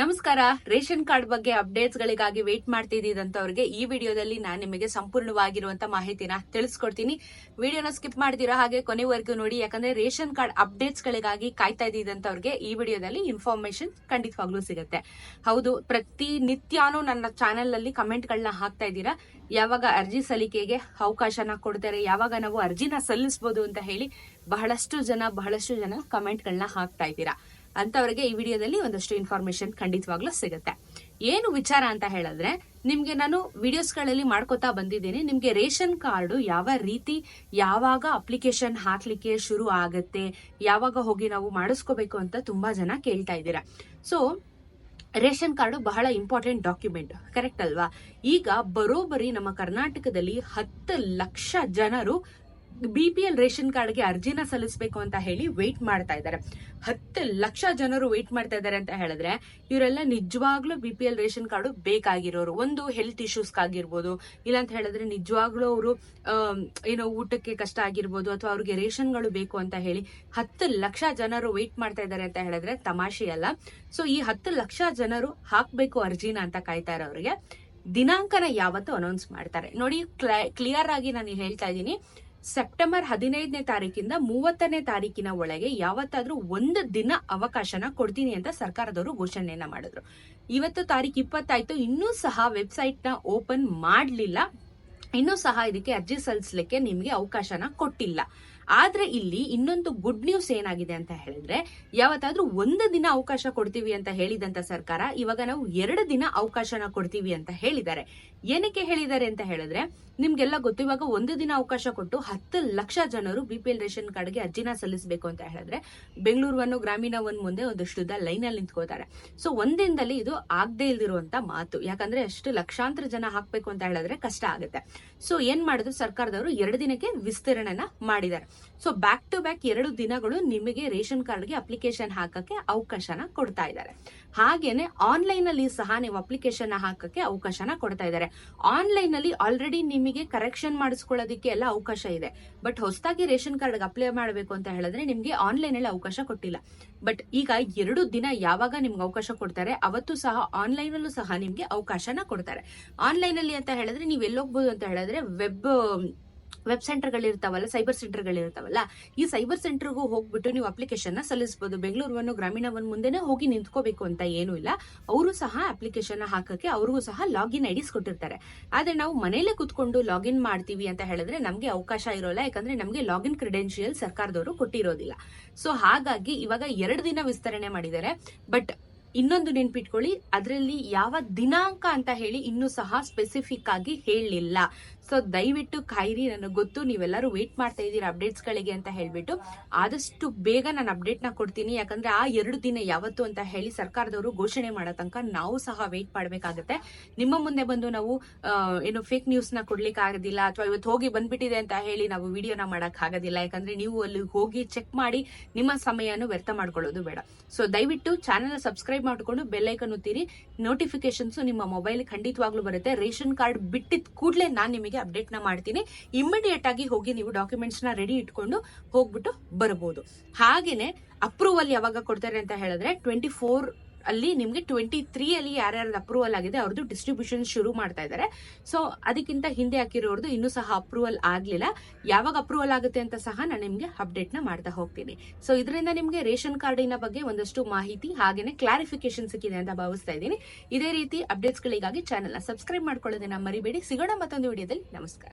ನಮಸ್ಕಾರ. Ration card ಬಗ್ಗೆ updates ಗಳಿಗಾಗಿ ವೇಟ್ ಮಾಡ್ತಿದ್ದಂತವ್ರಿಗೆ ಈ ವಿಡಿಯೋದಲ್ಲಿ ನಾನು ನಿಮಗೆ ಸಂಪೂರ್ಣವಾಗಿರುವಂತ ಮಾಹಿತಿನ ತಿಳಿಸ್ಕೊಡ್ತೀನಿ. ವಿಡಿಯೋನ ಸ್ಕಿಪ್ ಮಾಡ್ತೀರಾ ಹಾಗೆ ಕೊನೆವರೆಗೂ ನೋಡಿ. ಯಾಕಂದ್ರೆ ರೇಷನ್ ಕಾರ್ಡ್ ಅಪ್ಡೇಟ್ಸ್ ಗಳಿಗಾಗಿ ಕಾಯ್ತಾ ಇದ್ದಂತವ್ರಿಗೆ ಈ ವಿಡಿಯೋದಲ್ಲಿ ಇನ್ಫಾರ್ಮೇಶನ್ ಖಂಡಿತವಾಗ್ಲೂ ಸಿಗುತ್ತೆ. ಹೌದು, ಪ್ರತಿ ನಿತ್ಯಾನು ನನ್ನ ಚಾನೆಲ್ ಅಲ್ಲಿ ಕಮೆಂಟ್ ಗಳನ್ನ ಹಾಕ್ತಾ ಇದ್ದೀರಾ. ಯಾವಾಗ ಅರ್ಜಿ ಸಲ್ಲಿಕೆಗೆ ಅವಕಾಶನ ಕೊಡ್ತಾರೆ, ಯಾವಾಗ ನಾವು ಅರ್ಜಿನ ಸಲ್ಲಿಸಬಹುದು ಅಂತ ಹೇಳಿ ಬಹಳಷ್ಟು ಜನ ಬಹಳಷ್ಟು ಜನ ಕಮೆಂಟ್ ಗಳನ್ನ ಹಾಕ್ತಾ ಇದ್ದೀರಾ. ಅಂತವರಿಗೆ ಈ ವಿಡಿಯೋದಲ್ಲಿ ಒಂದಷ್ಟು ಇನ್ಫಾರ್ಮೇಶನ್ ಖಂಡಿತವಾಗ್ಲೂ ಸಿಗುತ್ತೆ. ಏನು ವಿಚಾರ ಅಂತ ಹೇಳಿದ್ರೆ, ನಿಮ್ಗೆ ನಾನು ವಿಡಿಯೋಸ್ಗಳಲ್ಲಿ ಮಾಡ್ಕೋತಾ ಬಂದಿದ್ದೀನಿ. ನಿಮ್ಗೆ ರೇಷನ್ ಕಾರ್ಡ್ ಯಾವ ರೀತಿ, ಯಾವಾಗ ಅಪ್ಲಿಕೇಶನ್ ಹಾಕ್ಲಿಕ್ಕೆ ಶುರು ಆಗತ್ತೆ, ಯಾವಾಗ ಹೋಗಿ ನಾವು ಮಾಡಿಸ್ಕೋಬೇಕು ಅಂತ ತುಂಬಾ ಜನ ಕೇಳ್ತಾ ಇದ್ದೀರಾ. ಸೊ ರೇಷನ್ ಕಾರ್ಡ್ ಬಹಳ ಇಂಪಾರ್ಟೆಂಟ್ ಡಾಕ್ಯುಮೆಂಟ್ ಕರೆಕ್ಟ್ ಅಲ್ವಾ? ಈಗ ಬರೋಬರಿ ನಮ್ಮ ಕರ್ನಾಟಕದಲ್ಲಿ ಹತ್ತು ಲಕ್ಷ ಜನರು ಬಿ ಪಿ ಎಲ್ ರೇಷನ್ ಕಾರ್ಡ್ಗೆ ಅರ್ಜಿನ ಸಲ್ಲಿಸಬೇಕು ಅಂತ ಹೇಳಿ ವೆಯ್ಟ್ ಮಾಡ್ತಾ ಇದ್ದಾರೆ. ಹತ್ತು ಲಕ್ಷ ಜನರು ವೆಯ್ಟ್ ಮಾಡ್ತಾ ಇದ್ದಾರೆ ಅಂತ ಹೇಳಿದ್ರೆ ಇವರೆಲ್ಲ ನಿಜವಾಗ್ಲೂ ಬಿಪಿಎಲ್ ರೇಷನ್ ಕಾರ್ಡು ಬೇಕಾಗಿರೋರು. ಒಂದು ಹೆಲ್ತ್ ಇಶ್ಯೂಸ್ ಆಗಿರ್ಬೋದು ಇಲ್ಲ ಅಂತ ಹೇಳಿದ್ರೆ ನಿಜವಾಗ್ಲೂ ಅವರು ಏನೋ ಊಟಕ್ಕೆ ಕಷ್ಟ ಆಗಿರ್ಬೋದು ಅಥವಾ ಅವ್ರಿಗೆ ರೇಷನ್ಗಳು ಬೇಕು ಅಂತ ಹೇಳಿ ಹತ್ತು ಲಕ್ಷ ಜನರು ವೆಯ್ಟ್ ಮಾಡ್ತಾ ಇದ್ದಾರೆ ಅಂತ ಹೇಳಿದ್ರೆ ತಮಾಷೆ ಅಲ್ಲ ಸೊ ಈ ಹತ್ತು ಲಕ್ಷ ಜನರು ಹಾಕ್ಬೇಕು ಅರ್ಜಿನ ಅಂತ ಕಾಯ್ತಾ ಇರೋರಿಗೆ, ದಿನಾಂಕನ ಯಾವತ್ತು ಅನೌನ್ಸ್ ಮಾಡ್ತಾರೆ. ನೋಡಿ ಕ್ಲಿಯರ್ ಆಗಿ ನಾನು ಹೇಳ್ತಾ ಇದ್ದೀನಿ. ಸೆಪ್ಟೆಂಬರ್ ಹದಿನೈದನೇ ತಾರೀಕಿಂದ ಮೂವತ್ತನೇ ತಾರೀಕಿನ ಒಳಗೆ ಯಾವತ್ತಾದ್ರೂ ಒಂದು ದಿನ ಅವಕಾಶನ ಕೊಡ್ತೀನಿ ಅಂತ ಸರ್ಕಾರದವರು ಘೋಷಣೆಯನ್ನ ಮಾಡಿದ್ರು. ಇವತ್ತು ತಾರೀಕು ಇಪ್ಪತ್ತಾಯ್ತು. ಇನ್ನೂ ಸಹ ವೆಬ್ಸೈಟ್ನ ಓಪನ್ ಮಾಡಲಿಲ್ಲ. ಇನ್ನೂ ಸಹ ಇದಕ್ಕೆ ಅರ್ಜಿ ಸಲ್ಲಿಸಲಿಕ್ಕೆ ನಿಮಗೆ ಅವಕಾಶನ ಕೊಟ್ಟಿಲ್ಲ. ಆದ್ರೆ ಇಲ್ಲಿ ಇನ್ನೊಂದು ಗುಡ್ ನ್ಯೂಸ್ ಏನಾಗಿದೆ ಅಂತ ಹೇಳಿದ್ರೆ, ಯಾವತ್ತಾದ್ರೂ ಒಂದು ದಿನ ಅವಕಾಶ ಕೊಡ್ತೀವಿ ಅಂತ ಹೇಳಿದಂತ ಸರ್ಕಾರ ಇವಾಗ ನಾವು ಎರಡು ದಿನ ಅವಕಾಶನ ಕೊಡ್ತೀವಿ ಅಂತ ಹೇಳಿದ್ದಾರೆ. ಏನಕ್ಕೆ ಹೇಳಿದ್ದಾರೆ ಅಂತ ಹೇಳಿದ್ರೆ, ನಿಮ್ಗೆಲ್ಲ ಗೊತ್ತು, ಇವಾಗ ಒಂದು ದಿನ ಅವಕಾಶ ಕೊಟ್ಟು ಹತ್ತು ಲಕ್ಷ ಜನರು ಬಿ ಪಿ ಎಲ್ ರೇಷನ್ ಕಾರ್ಡ್ಗೆ ಅರ್ಜಿನ ಸಲ್ಲಿಸಬೇಕು ಅಂತ ಹೇಳಿದ್ರೆ ಬೆಂಗಳೂರು ಗ್ರಾಮೀಣ ಒಂದು ಮುಂದೆ ಒಂದಷ್ಟು ಲೈನ್ ಅಲ್ಲಿ ನಿಂತ್ಕೋತಾರೆ ಸೊ ಒಂದಿನದಲ್ಲಿ ಇದು ಆಗದೆ ಇಲ್ದಿರುವಂತ ಮಾತು. ಯಾಕಂದ್ರೆ ಅಷ್ಟು ಲಕ್ಷಾಂತರ ಜನ ಹಾಕ್ಬೇಕು ಅಂತ ಹೇಳಿದ್ರೆ ಕಷ್ಟ ಆಗುತ್ತೆ. ಸೊ ಏನ್ ಮಾಡಿದ್ರು ಸರ್ಕಾರದವರು ಎರಡು ದಿನಕ್ಕೆ ವಿಸ್ತರಣೆನ ಮಾಡಿದ್ದಾರೆ. ಸೊ ಬ್ಯಾಕ್ ಟು ಬ್ಯಾಕ್ ಎರಡು ದಿನಗಳು ನಿಮಗೆ ರೇಷನ್ ಕಾರ್ಡ್ಗೆ ಅಪ್ಲಿಕೇಶನ್ ಹಾಕಕ್ಕೆ ಅವಕಾಶನ ಕೊಡ್ತಾ ಇದ್ದಾರೆ. ಹಾಗೇನೆ ಆನ್ಲೈನ್ ಅಲ್ಲಿ ಸಹ ನೀವು ಅಪ್ಲಿಕೇಶನ್ ಹಾಕಕ್ಕೆ ಅವಕಾಶನ ಕೊಡ್ತಾ ಇದ್ದಾರೆ. ಆನ್ಲೈನ್ ಅಲ್ಲಿ ಆಲ್ರೆಡಿ ನಿಮಗೆ ಕರೆಕ್ಷನ್ ಮಾಡಿಸ್ಕೊಳ್ಳೋದಕ್ಕೆ ಎಲ್ಲ ಅವಕಾಶ ಇದೆ. ಬಟ್ ಹೊಸದಾಗಿ ರೇಷನ್ ಕಾರ್ಡ್ ಅಪ್ಲೈ ಮಾಡಬೇಕು ಅಂತ ಹೇಳಿದ್ರೆ ನಿಮಗೆ ಆನ್ಲೈನ್ ಅಲ್ಲಿ ಅವಕಾಶ ಕೊಟ್ಟಿಲ್ಲ. ಬಟ್ ಈಗ ಎರಡು ದಿನ ಯಾವಾಗ ನಿಮ್ಗೆ ಅವಕಾಶ ಕೊಡ್ತಾರೆ, ಅವತ್ತು ಸಹ ಆನ್ಲೈನ್ ಅಲ್ಲೂ ಸಹ ನಿಮ್ಗೆ ಅವಕಾಶನ ಕೊಡ್ತಾರೆ. ಆನ್ಲೈನ್ ಅಲ್ಲಿ ಅಂತ ಹೇಳಿದ್ರೆ ನೀವು ಎಲ್ಲೋಗ್ಬೋದು ಅಂತ ಹೇಳಿದ್ರೆ ವೆಬ್ ವೆಬ್ ಸೆಂಟರ್ಗಳಿರ್ತಾವಲ್ಲ ಸೈಬರ್ ಸೆಂಟರ್ಗಳಿರ್ತಾವಲ್ಲ ಈ ಸೈಬರ್ ಸೆಂಟರ್ಗೂ ಹೋಗ್ಬಿಟ್ಟು ನೀವು ಅಪ್ಲಿಕೇಶನ್ ಸಲ್ಲಿಸಬಹುದು ಬೆಂಗಳೂರು ಗ್ರಾಮೀಣ ಒನ್ ಮುಂದೆನೆ ಹೋಗಿ ನಿಂತ್ಕೋಬೇಕು ಅಂತ ಏನೂ ಇಲ್ಲ. ಅವರು ಸಹ ಅಪ್ಲಿಕೇಶನ್ ಹಾಕಕ್ಕೆ ಅವ್ರಿಗೂ ಸಹ ಲಾಗಿನ್ ಐಡಿಸ್ ಕೊಟ್ಟಿರ್ತಾರೆ. ಆದ್ರೆ ನಾವು ಮನೆಯಲ್ಲೇ ಕುತ್ಕೊಂಡು ಲಾಗಿನ್ ಮಾಡ್ತೀವಿ ಅಂತ ಹೇಳಿದ್ರೆ ನಮ್ಗೆ ಅವಕಾಶ ಇರೋಲ್ಲ. ಯಾಕಂದ್ರೆ ನಮ್ಗೆ ಲಾಗಿನ್ ಕ್ರೆಡೆನ್ಷಿಯಲ್ ಸರ್ಕಾರದವರು ಕೊಟ್ಟಿರೋದಿಲ್ಲ. ಸೊ ಹಾಗಾಗಿ ಇವಾಗ ಎರಡು ದಿನ ವಿಸ್ತರಣೆ ಮಾಡಿದ್ದಾರೆ. ಬಟ್ ಇನ್ನೊಂದು ನೆನ್ಪಿಟ್ಕೊಳ್ಳಿ, ಅದರಲ್ಲಿ ಯಾವ ದಿನಾಂಕ ಅಂತ ಹೇಳಿ ಇನ್ನೂ ಸಹ ಸ್ಪೆಸಿಫಿಕ್ ಆಗಿ ಹೇಳಲಿಲ್ಲ ಸೊ ದಯವಿಟ್ಟು ಕಾಯಿರಿ ನನಗೆ ಗೊತ್ತು, ನೀವೆಲ್ಲರೂ ವೇಟ್ ಮಾಡ್ತಾ ಇದ್ದೀರಾ ಅಪ್ಡೇಟ್ಸ್ ಗಳಿಗೆ ಅಂತ ಹೇಳ್ಬಿಟ್ಟು, ಆದಷ್ಟು ಬೇಗ ನಾನು ಅಪ್ಡೇಟ್ನ ಕೊಡ್ತೀನಿ. ಯಾಕಂದ್ರೆ ಆ ಎರಡು ದಿನ ಯಾವತ್ತು ಅಂತ ಹೇಳಿ ಸರ್ಕಾರದವರು ಘೋಷಣೆ ಮಾಡೋ ತನಕ ನಾವು ಸಹ ವೇಟ್ ಮಾಡಬೇಕಾಗುತ್ತೆ. ನಿಮ್ಮ ಮುಂದೆ ಬಂದು ನಾವು ಏನು ಫೇಕ್ ನ್ಯೂಸ್ನ ಕೊಡ್ಲಿಕ್ಕೆ ಆಗೋದಿಲ್ಲ, ಅಥವಾ ಇವತ್ತು ಹೋಗಿ ಬಂದ್ಬಿಟ್ಟಿದೆ ಅಂತ ಹೇಳಿ ನಾವು ವಿಡಿಯೋನ ಮಾಡಕ್ ಆಗೋದಿಲ್ಲ. ಯಾಕಂದ್ರೆ ನೀವು ಅಲ್ಲಿ ಹೋಗಿ ಚೆಕ್ ಮಾಡಿ ನಿಮ್ಮ ಸಮಯನ ವ್ಯರ್ಥ ಮಾಡ್ಕೊಳ್ಳೋದು ಬೇಡ. ಸೊ ದಯವಿಟ್ಟು ಚಾನೆಲ್ ಸಬ್ಸ್ಕ್ರೈಬ್ ಮಾಡ್ಕೊಂಡು ಬೆಲ್ಲೈಕನ್ ಒತ್ತೀರಿ. ನೋಟಿಫಿಕೇಶನ್ಸ್ ನಿಮ್ಮ ಮೊಬೈಲ್ ಖಂಡಿತವಾಗ್ಲೂ ಬರುತ್ತೆ. ರೇಷನ್ ಕಾರ್ಡ್ ಬಿಟ್ಟಿದ ಕೂಡಲೇ ನಾನು ನಿಮಗೆ ಅಪ್ಡೇಟ್ನ ಮಾಡ್ತೀನಿ. ಇಮಿಡಿಯೇಟ್ ಆಗಿ ಹೋಗಿ ನೀವು ಡಾಕ್ಯುಮೆಂಟ್ಸ್ನ ರೆಡಿ ಇಟ್ಕೊಂಡು ಹೋಗ್ಬಿಟ್ಟು ಬರಬಹುದು ಹಾಗೇನೆ ಅಪ್ರೂವಲ್ ಯಾವಾಗ ಕೊಡ್ತಾರೆ ಅಂತ ಹೇಳಿದ್ರೆ ಟ್ವೆಂಟಿ ಫೋರ್ ಅಲ್ಲಿ ನಿಮ್ಗೆ ಟ್ವೆಂಟಿ ತ್ರೀ ಅಲ್ಲಿ ಯಾರ್ಯಾರ್ದು ಅಪ್ರೂವಲ್ ಆಗಿದೆ ಅವ್ರದ್ದು ಡಿಸ್ಟ್ರಿಬ್ಯೂಷನ್ ಶುರು ಮಾಡ್ತಾ ಇದ್ದಾರೆ ಸೊ ಅದಕ್ಕಿಂತ ಹಿಂದೆ ಹಾಕಿರೋರ್ದು ಇನ್ನೂ ಸಹ ಅಪ್ರೂವಲ್ ಆಗ್ಲಿಲ್ಲ. ಯಾವಾಗ ಅಪ್ರೂವಲ್ ಆಗುತ್ತೆ ಅಂತ ಸಹ ನಾನು ನಿಮ್ಗೆ ನ ಮಾಡ್ತಾ ಹೋಗ್ತೀನಿ. ಸೊ ಇದರಿಂದ ನಿಮ್ಗೆ ರೇಷನ್ ಕಾರ್ಡಿನ ಬಗ್ಗೆ ಒಂದಷ್ಟು ಮಾಹಿತಿ ಹಾಗೇನೆ ಕ್ಲಾರಿಫಿಕೇಶನ್ ಸಿಕ್ಕಿದೆ ಅಂತ ಭಾವಿಸ್ತಾ ಇದ್ದೀನಿ. ಇದೇ ರೀತಿ ಅಪ್ಡೇಟ್ಸ್ ಗಳಿಗಾಗಿ ಚಾನೆಲ್ನ ಸಬ್ಸ್ಕ್ರೈಬ್ ಮಾಡ್ಕೊಳ್ಳೋದನ್ನ ಮರಿಬೇಡಿ. ಸಿಗೋಣ ಮತ್ತೊಂದು ವಿಡಿಯೋದಲ್ಲಿ. ನಮಸ್ಕಾರ.